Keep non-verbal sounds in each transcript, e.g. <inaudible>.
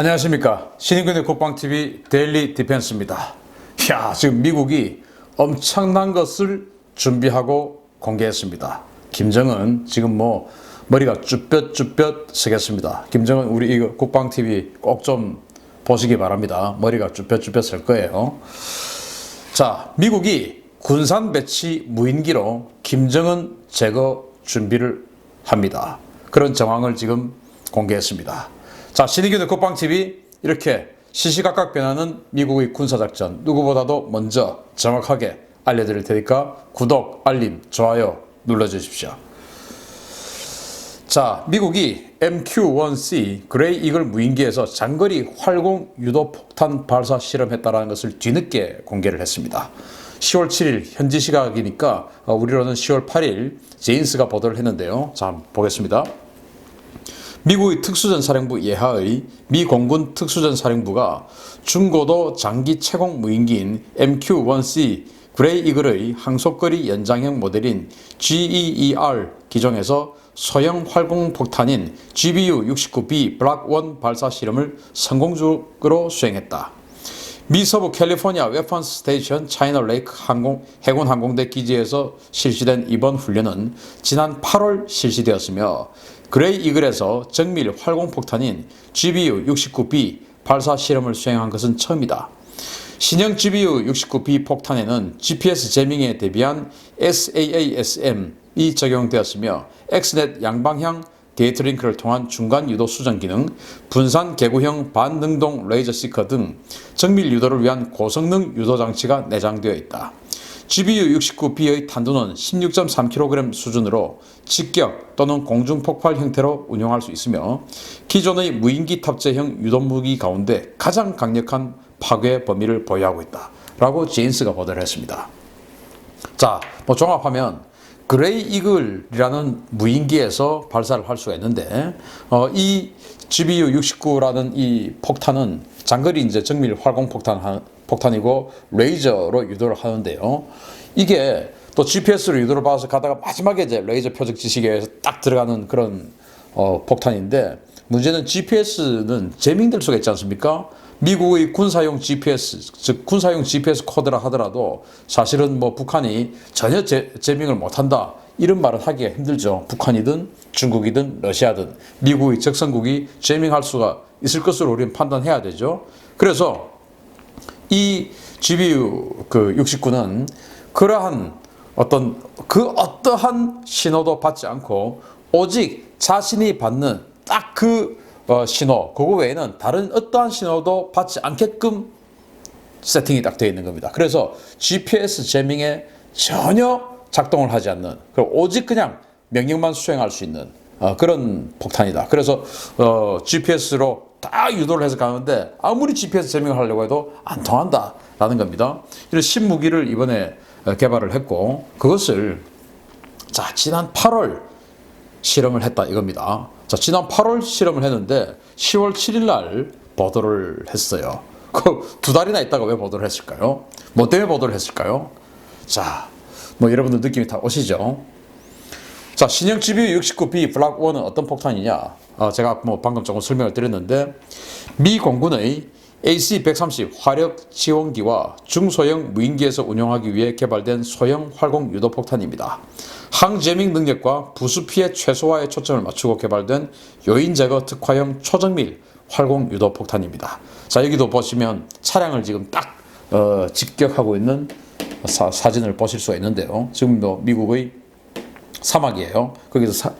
안녕하십니까. 신인근의 국방TV 데일리 디펜스입니다. 야 지금 미국이 엄청난 것을 준비하고 공개했습니다. 김정은 지금 뭐 머리가 쭈뼛쭈뼛 서겠습니다. 김정은 우리 이거 국방TV 꼭 좀 보시기 바랍니다. 머리가 쭈뼛쭈뼛 설 거예요. 자, 미국이 군산 배치 무인기로 김정은 제거 준비를 합니다. 그런 정황을 지금 공개했습니다. 자, 신의균의 국방TV 이렇게 시시각각 변하는 미국의 군사작전 누구보다도 먼저 정확하게 알려드릴 테니까 구독, 알림, 좋아요 눌러주십시오. 자, 미국이 MQ-1C 그레이 이글 무인기에서 장거리 활공 유도 폭탄 발사 실험했다는 것을 뒤늦게 공개를 했습니다. 10월 7일 현지 시각이니까 어, 우리로는 10월 8일 제인스가 보도를 했는데요. 자, 보겠습니다. 미국의 특수전사령부 예하의 미 공군 특수전사령부가 중고도 장기 채공 무인기인 MQ-1C 그레이 이글의 항속거리 연장형 모델인 GEER 기종에서 소형 활공 폭탄인 GBU-69B 블락 1 발사 실험을 성공적으로 수행했다. 미 서부 캘리포니아 웨펀스 스테이션 차이나 레이크 항공, 해군 항공대 기지에서 실시된 이번 훈련은 지난 8월 실시되었으며 그레이 이글에서 정밀 활공 폭탄인 GBU-69B 발사 실험을 수행한 것은 처음이다. 신형 GBU-69B 폭탄에는 GPS 제밍에 대비한 SAASM이 적용되었으며 엑스넷 양방향 데이트링크를 통한 중간 유도 수정 기능, 분산 개구형 반능동 레이저 시커 등 정밀 유도를 위한 고성능 유도 장치가 내장되어 있다. GBU-69B의 탄두는 16.3kg 수준으로 직격 또는 공중 폭발 형태로 운용할 수 있으며 기존의 무인기 탑재형 유도 무기 가운데 가장 강력한 파괴 범위를 보유하고 있다. 라고 제인스가 보도를 했습니다. 자, 뭐 종합하면 그레이 이글이라는 무인기에서 발사를 할 수가 있는데 어, 이 GBU-69라는 이 폭탄은 장거리 이제 정밀 활공 폭탄 폭탄이고 레이저로 유도를 하는데요. 이게 또 GPS로 유도를 받아서 가다가 마지막에 이제 레이저 표적 지식에 의해서 딱 들어가는 그런 어, 폭탄인데 문제는 GPS는 재밍될 수가 있지 않습니까? 미국의 군사용 GPS, 즉 군사용 GPS 코드라 하더라도 사실은 뭐 북한이 전혀 제, 재밍을 못한다 이런 말은 하기가 힘들죠. 북한이든 중국이든 러시아든 미국의 적성국이 재밍할 수가 있을 것으로 우리는 판단해야 되죠. 그래서 이 GBU 그 69는 그러한 어떤 그 어떠한 신호도 받지 않고 오직 자신이 받는 딱 그 어, 신호, 그거 외에는 다른 어떠한 신호도 받지 않게끔 세팅이 딱 되어 있는 겁니다. 그래서 GPS 제밍에 전혀 작동을 하지 않는, 오직 그냥 명령만 수행할 수 있는 어, 그런 폭탄이다. 그래서 어, GPS로 다 유도를 해서 가는데 아무리 GPS 제밍을 하려고 해도 안 통한다라는 겁니다. 이런 신무기를 이번에 어, 개발을 했고 그것을 자 지난 8월 실험을 했다 이겁니다. 자, 지난 8월 실험을 했는데 10월 7일 날 보도를 했어요. <laughs> 그 두 달이나 있다가 왜 보도를 했을까요? 뭐 때문에 보도를 했을까요? 자, 뭐 여러분들 느낌이 다 오시죠? 자, 신형 GBU-69B 블락 1은 어떤 폭탄이냐? 어, 제가 뭐 방금 조금 설명을 드렸는데 미 공군의 AC-130 화력 지원기와 중소형 무인기에서 운용하기 위해 개발된 소형 활공 유도 폭탄입니다. 항제밍 능력과 부수 피해 최소화에 초점을 맞추고 개발된 요인 제거 특화형 초정밀 활공 유도 폭탄입니다. 자 여기도 보시면 차량을 지금 딱 어, 직격하고 있는 사, 진을 보실 수가 있는데요. 지금도 미국의 사막이에요. 거기서 사,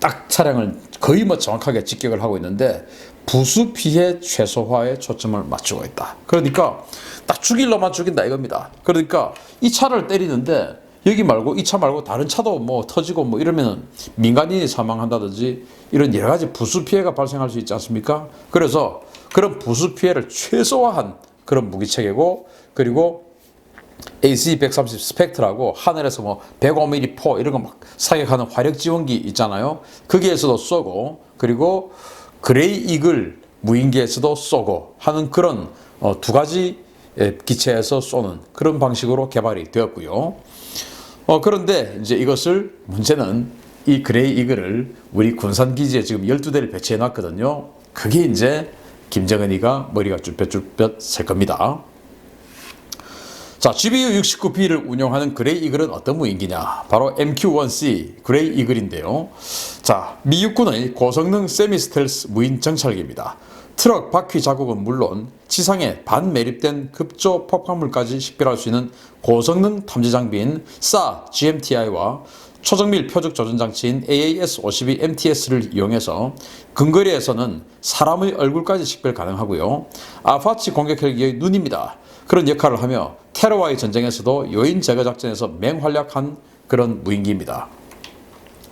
딱 차량을 거의 뭐 정확하게 직격을 하고 있는데 부수 피해 최소화에 초점을 맞추고 있다. 그러니까 딱 죽일 놈만 죽인다 이겁니다. 그러니까 이 차를 때리는데 여기 말고 이 차 말고 다른 차도 뭐 터지고 뭐 이러면 민간인이 사망한다든지 이런 여러 가지 부수 피해가 발생할 수 있지 않습니까? 그래서 그런 부수 피해를 최소화한 그런 무기 체계고 그리고 AC-130 스펙트라고 하늘에서 뭐 105mm 포 이런 거 막 사격하는 화력 지원기 있잖아요. 거기에서도 쏘고 그리고 그레이 이글 무인기에서도 쏘고 하는 그런 어, 두 가지 기체에서 쏘는 그런 방식으로 개발이 되었고요. 어, 그런데 이제 이것을 문제는 이 그레이 이글을 우리 군산 기지에 지금 12대를 배치해 놨거든요. 그게 이제 김정은이가 머리가 쭈뼛쭈뼛 셀 겁니다. 자, GBU 69B를 운영하는 그레이 이글은 어떤 무인기냐? 바로 MQ-1C 그레이 이글인데요. 자, 미 육군의 고성능 세미스텔스 무인 정찰기입니다. 트럭 바퀴 자국은 물론 지상에 반매립된 급조 폭발물까지 식별할 수 있는 고성능 탐지 장비인 SA GMTI와 초정밀 표적 조준 장치인 AAS-52 MTS를 이용해서 근거리에서는 사람의 얼굴까지 식별 가능하고요. 아파치 공격 헬기의 눈입니다. 그런 역할을 하며 테러와의 전쟁에서도 요인 제거 작전에서 맹활약한 그런 무인기입니다.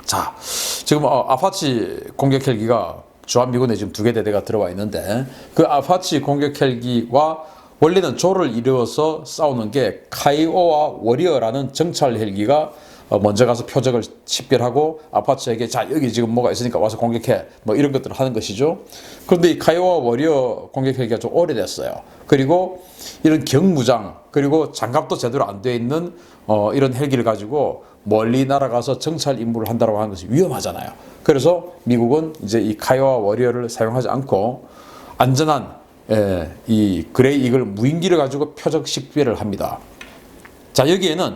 자, 지금 어, 아파치 공격 헬기가 주한미군에 지금 두 개 대대가 들어와 있는데 그 아파치 공격 헬기와 원래는 조를 이루어서 싸우는 게 카이오와 워리어라는 정찰 헬기가 어, 먼저 가서 표적을 식별하고 아파치에게 자 여기 지금 뭐가 있으니까 와서 공격해 뭐 이런 것들을 하는 것이죠. 그런데 이 카이오와 워리어 공격 헬기가 좀 오래됐어요. 그리고 이런 경무장 그리고 장갑도 제대로 안 돼 있는 어, 이런 헬기를 가지고 멀리 날아가서 정찰 임무를 한다고 하는 것이 위험하잖아요. 그래서 미국은 이제 이 카이오와 워리어를 사용하지 않고 안전한 예, 이 그레이 이글 무인기를 가지고 표적 식별을 합니다. 자 여기에는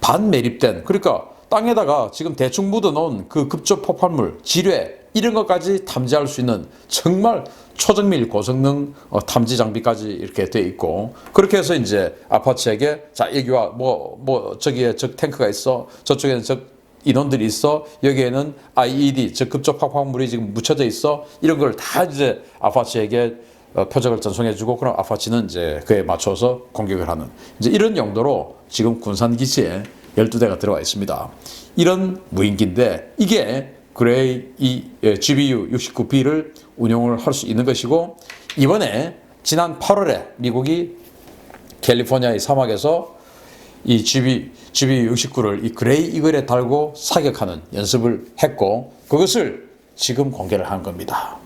반 매립된 그러니까 땅에다가 지금 대충 묻어놓은 그 급조 폭발물, 지뢰 이런 것까지 탐지할 수 있는 정말 초정밀 고성능 어, 탐지 장비까지 이렇게 돼 있고 그렇게 해서 이제 아파치에게 자 여기와 뭐뭐 저기에 적 탱크가 있어 저쪽에는 적 인원들이 있어 여기에는 IED 즉 급조 폭발물이 지금 묻혀져 있어 이런 걸 다 이제 아파치에게 어, 표적을 전송해주고 그럼 아파치는 이제 그에 맞춰서 공격을 하는 이제 이런 용도로 지금 군산 기지에 12대가 들어와 있습니다. 이런 무인기인데 이게 그레이 이 예, GBU 69B를 운용을 할 수 있는 것이고 이번에 지난 8월에 미국이 캘리포니아의 사막에서 이 GB, GB 69를 이 그레이 이글에 달고 사격하는 연습을 했고 그것을 지금 공개를 한 겁니다.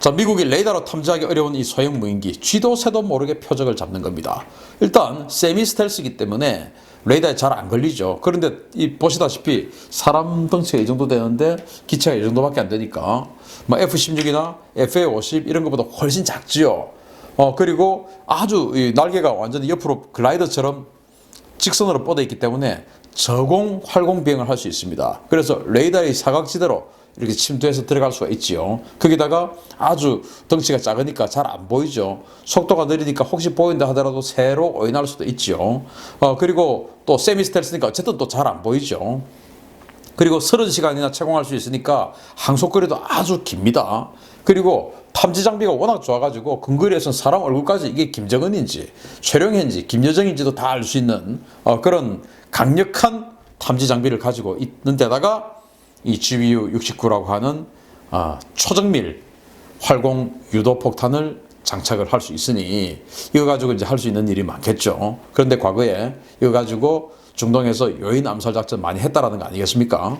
자, 미국이 레이더로 탐지하기 어려운 이 소형 무인기 쥐도 새도 모르게 표적을 잡는 겁니다. 일단 세미 스텔스이기 때문에 레이더에 잘 안 걸리죠. 그런데 이 보시다시피 사람 덩치가 이 정도 되는데 기체가 이 정도밖에 안 되니까 뭐 F-16이나 FA-50 이런 것보다 훨씬 작지요. 어 그리고 아주 이 날개가 완전히 옆으로 글라이더처럼 직선으로 뻗어 있기 때문에 저공 활공 비행을 할 수 있습니다. 그래서 레이더의 사각지대로 이렇게 침투해서 들어갈 수가 있지요. 거기다가 아주 덩치가 작으니까 잘 안 보이죠. 속도가 느리니까 혹시 보인다 하더라도 새로 오인할 수도 있지요. 어, 그리고 또 세미스텔스니까 어쨌든 또 잘 안 보이죠. 그리고 30시간이나 채공할 수 있으니까 항속거리도 아주 깁니다. 그리고 탐지 장비가 워낙 좋아가지고 근거리에서는 사람 얼굴까지 이게 김정은인지 최룡인지 김여정인지도 다 알 수 있는 어, 그런 강력한 탐지 장비를 가지고 있는 데다가 이 GBU 69라고 하는 아, 초정밀 활공 유도 폭탄을 장착을 할 수 있으니 이거 가지고 이제 할 수 있는 일이 많겠죠. 그런데 과거에 이거 가지고 중동에서 요인 암살 작전 많이 했다라는 거 아니겠습니까?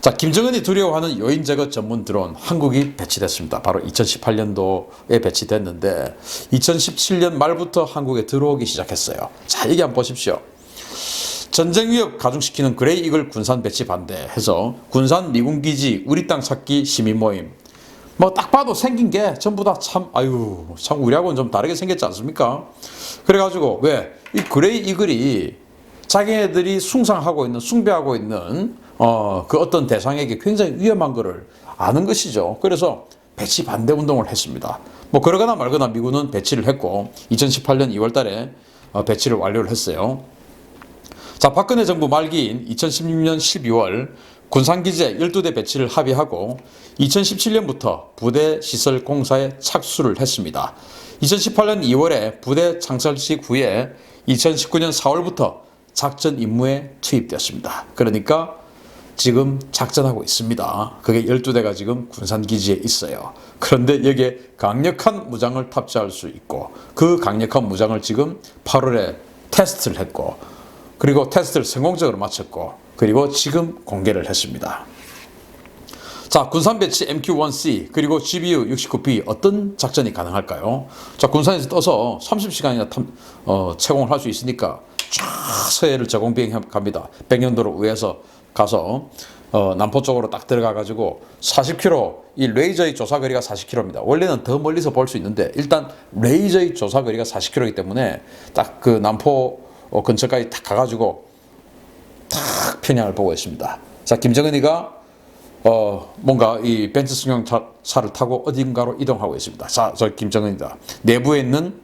자, 김정은이 두려워하는 요인 제거 전문 드론 한국이 배치됐습니다. 바로 2018년도에 배치됐는데 2017년 말부터 한국에 들어오기 시작했어요. 자, 여기 한번 보십시오. 전쟁 위협 가중시키는 그레이 이글 군산 배치 반대해서 군산 미군 기지 우리 땅 찾기 시민 모임 뭐 딱 봐도 생긴 게 전부 다 참 아유 참 우리하고는 좀 다르게 생겼지 않습니까? 그래가지고 왜 이 그레이 이글이 자기네들이 숭상하고 있는 숭배하고 있는 어 그 어떤 대상에게 굉장히 위험한 거를 아는 것이죠. 그래서 배치 반대 운동을 했습니다. 뭐 그러거나 말거나 미군은 배치를 했고 2018년 2월달에 어, 배치를 완료를 했어요. 자, 박근혜 정부 말기인 2016년 12월 군산기지에 12대 배치를 합의하고 2017년부터 부대 시설 공사에 착수를 했습니다. 2018년 2월에 부대 창설식 후에 2019년 4월부터 작전 임무에 투입되었습니다. 그러니까 지금 작전하고 있습니다. 그게 12대가 지금 군산기지에 있어요. 그런데 여기에 강력한 무장을 탑재할 수 있고 그 강력한 무장을 지금 8월에 테스트를 했고 그리고 테스트를 성공적으로 마쳤고 그리고 지금 공개를 했습니다. 자, 군산 배치 MQ-1C 그리고 GBU 69B 어떤 작전이 가능할까요? 자, 군산에서 떠서 30시간이나 탐, 어, 채공을 할 수 있으니까 쫙 서해를 저공 비행 갑니다. 백년도로 위에서 가서 어, 남포 쪽으로 딱 들어가 가지고 40km 이 레이저의 조사 거리가 40km입니다. 원래는 더 멀리서 볼 수 있는데 일단 레이저의 조사 거리가 40km이기 때문에 딱 그 남포 어, 근처까지 딱 가가지고 딱 편향을 보고 있습니다. 자 김정은이가 어 뭔가 이 벤츠 승용차를 타고 어딘가로 이동하고 있습니다. 자, 저 김정은이다. 내부에 있는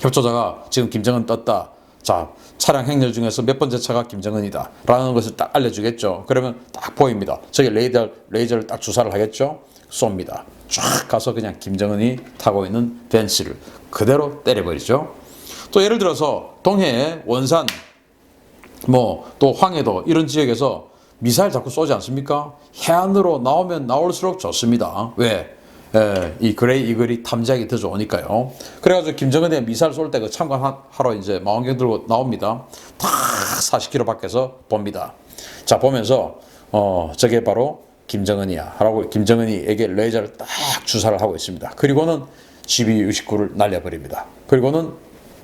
협조자가 지금 김정은 떴다. 자, 차량 행렬 중에서 몇 번째 차가 김정은이다. 라는 것을 딱 알려주겠죠. 그러면 딱 보입니다. 저기 레이더, 레이저를 딱 주사를 하겠죠. 쏩니다. 쫙 가서 그냥 김정은이 타고 있는 벤츠를 그대로 때려버리죠. 또 예를 들어서 동해, 원산, 뭐 또 황해도 이런 지역에서 미사일 자꾸 쏘지 않습니까? 해안으로 나오면 나올수록 좋습니다. 왜? 예, 이 그레이 이글이 탐지하기 더 좋으니까요. 그래가지고 김정은의 미사일 쏠 때 그 참관하러 이제 망원경 들고 나옵니다. 다 40km 밖에서 봅니다. 자 보면서 어 저게 바로 김정은이야. 라고 김정은이에게 레이저를 딱 주사를 하고 있습니다. 그리고는 GBU-69를 날려버립니다. 그리고는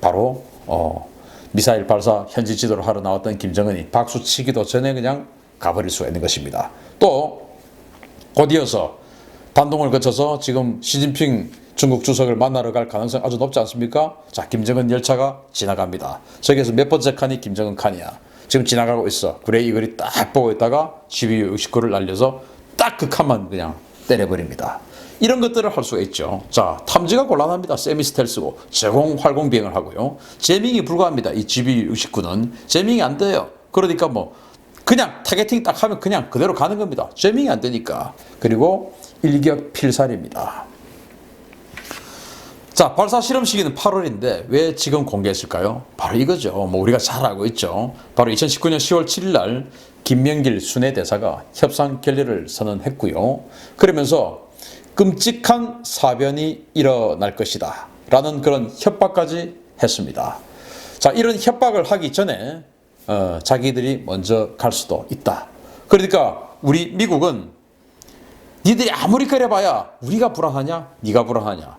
바로 어 미사일 발사 현지 지도를 하러 나왔던 김정은이 박수 치기도 전에 그냥 가버릴 수가 있는 것입니다. 또 곧이어서 단동을 거쳐서 지금 시진핑 중국 주석을 만나러 갈 가능성이 아주 높지 않습니까? 자, 김정은 열차가 지나갑니다. 저기에서 몇 번째 칸이 김정은 칸이야. 지금 지나가고 있어. 그래 이글이 딱 보고 있다가 GBU 69를 날려서 딱 그 칸만 그냥 때려버립니다. 이런 것들을 할 수가 있죠. 자, 탐지가 곤란합니다. 세미 스텔스고 제공 활공 비행을 하고요. 제밍이 불가합니다. 이 GBU 69는 제밍이 안 돼요. 그러니까 뭐 그냥 타겟팅 딱 하면 그냥 그대로 가는 겁니다. 제밍이 안 되니까. 그리고 일격 필살입니다. 자, 발사 실험 시기는 8월인데 왜 지금 공개했을까요? 바로 이거죠. 뭐 우리가 잘 알고 있죠. 바로 2019년 10월 7일 날 김명길 순회 대사가 협상 결례를 선언했고요. 그러면서 끔찍한 사변이 일어날 것이다. 라는 그런 협박까지 했습니다. 자, 이런 협박을 하기 전에 어, 자기들이 먼저 갈 수도 있다. 그러니까 우리 미국은 니들이 아무리 그래봐야 우리가 불안하냐? 네가 불안하냐?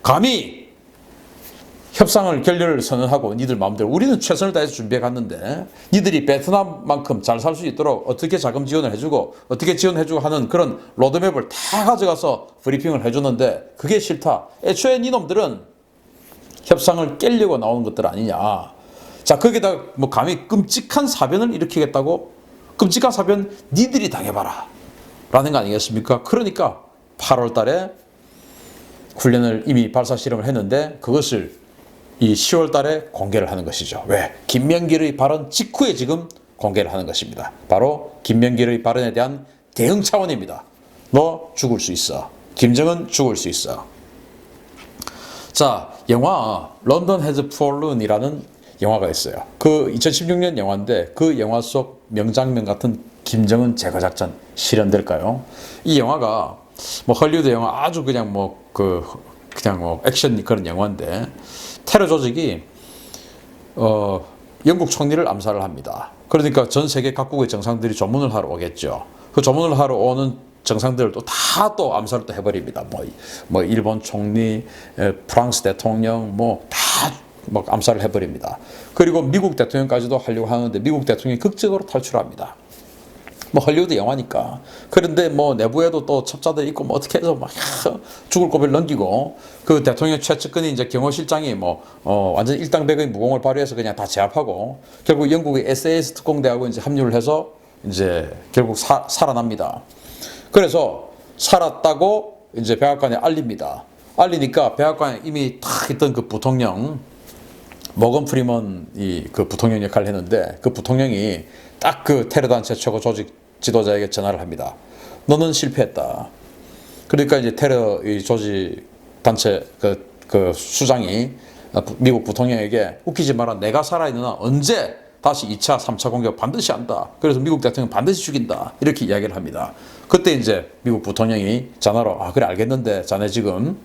감히 협상을 결렬을 선언하고 니들 마음대로 우리는 최선을 다해서 준비해 갔는데 니들이 베트남만큼 잘 살 수 있도록 어떻게 자금 지원을 해주고 어떻게 지원해주고 하는 그런 로드맵을 다 가져가서 브리핑을 해주는데 그게 싫다. 애초에 니놈들은 협상을 깨려고 나오는 것들 아니냐. 자 거기다 뭐 감히 끔찍한 사변을 일으키겠다고 끔찍한 사변 니들이 당해봐라 라는 거 아니겠습니까? 그러니까 8월 달에 훈련을 이미 발사 실험을 했는데 그것을 이 10월 달에 공개를 하는 것이죠. 왜? 김명길의 발언 직후에 지금 공개를 하는 것입니다. 바로 김명길의 발언에 대한 대응 차원입니다. 너 죽을 수 있어. 김정은 죽을 수 있어. 자, 영화 런던 헤즈 폴룬이라는 영화가 있어요. 그 2016년 영화인데 그 영화 속 명장면 같은 김정은 제거 작전 실현될까요? 이 영화가 뭐 헐리우드 영화 아주 그냥 뭐 그 그냥 뭐 액션 그런 영화인데 테러 조직이 어 영국 총리를 암살을 합니다. 그러니까 전 세계 각국의 정상들이 조문을 하러 오겠죠. 그 조문을 하러 오는 정상들을 또 다 또 암살을 또 해버립니다. 뭐, 뭐 일본 총리, 에, 프랑스 대통령 뭐다뭐 암살을 해버립니다. 그리고 미국 대통령까지도 하려고 하는데 미국 대통령이 극적으로 탈출합니다. 뭐 헐리우드 영화니까. 그런데 뭐 내부에도 또 첩자들 있고 뭐 어떻게 해서 막 <laughs> 죽을 고비를 넘기고 그 대통령 최측근이 이제 경호실장이 뭐 어, 완전 일당백의 무공을 발휘해서 그냥 다 제압하고 결국 영국의 SAS 특공대하고 이제 합류를 해서 이제 결국 사, 살아납니다. 그래서 살았다고 이제 백악관에 알립니다. 알리니까 백악관에 이미 탁 있던 그 부통령 머건 프리먼이 그 부통령 역할을 했는데 그 부통령이 딱 그 테러 단체 최고 조직 지도자에게 전화를 합니다. 너는 실패했다. 그러니까 이제 테러 이 조직 단체 그, 그 수장이 미국 부통령에게 웃기지 마라. 내가 살아있는 한 언제 다시 2차, 3차 공격 반드시 한다. 그래서 미국 대통령 반드시 죽인다. 이렇게 이야기를 합니다. 그때 이제 미국 부통령이 전화로 아 그래 알겠는데 자네 지금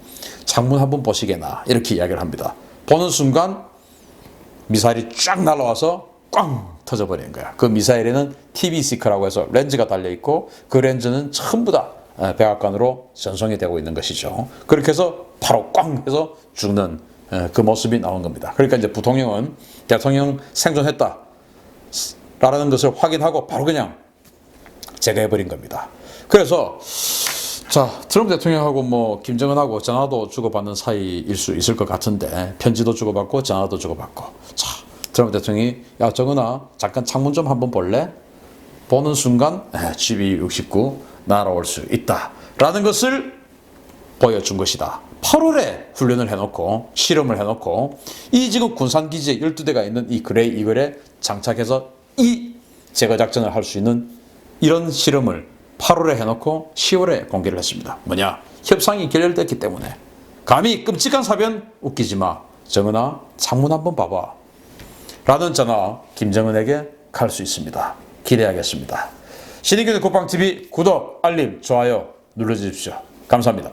창문 한번 보시게나 이렇게 이야기를 합니다. 보는 순간 미사일이 쫙 날아와서 꽝 터져버리는 거야. 그 미사일에는 TBC크라고 해서 렌즈가 달려 있고 그 렌즈는 전부 다 백악관으로 전송이 되고 있는 것이죠. 그렇게 해서 바로 꽝 해서 죽는 그 모습이 나온 겁니다. 그러니까 이제 부통령은 대통령 생존했다. 라는 것을 확인하고 바로 그냥 제거해버린 겁니다. 그래서 자 트럼프 대통령하고 뭐 김정은하고 전화도 주고받는 사이일 수 있을 것 같은데 편지도 주고받고 전화도 주고받고 자 트럼프 대통령이 야 정은아 잠깐 창문 좀 한번 볼래? 보는 순간 GB69 날아올 수 있다라는 것을 보여준 것이다. 8월에 훈련을 해놓고 실험을 해놓고 이 지금 군산기지에 12대가 있는 이 그레이 이글에 장착해서 이 제거 작전을 할 수 있는 이런 실험을 8월에 해놓고 10월에 공개를 했습니다. 뭐냐? 협상이 결렬됐기 때문에 감히 끔찍한 사변 웃기지 마. 정은아 창문 한번 봐봐. 라는 전화 김정은에게 갈 수 있습니다. 기대하겠습니다. 신의균의 국방TV 구독, 알림, 좋아요 눌러주십시오. 감사합니다.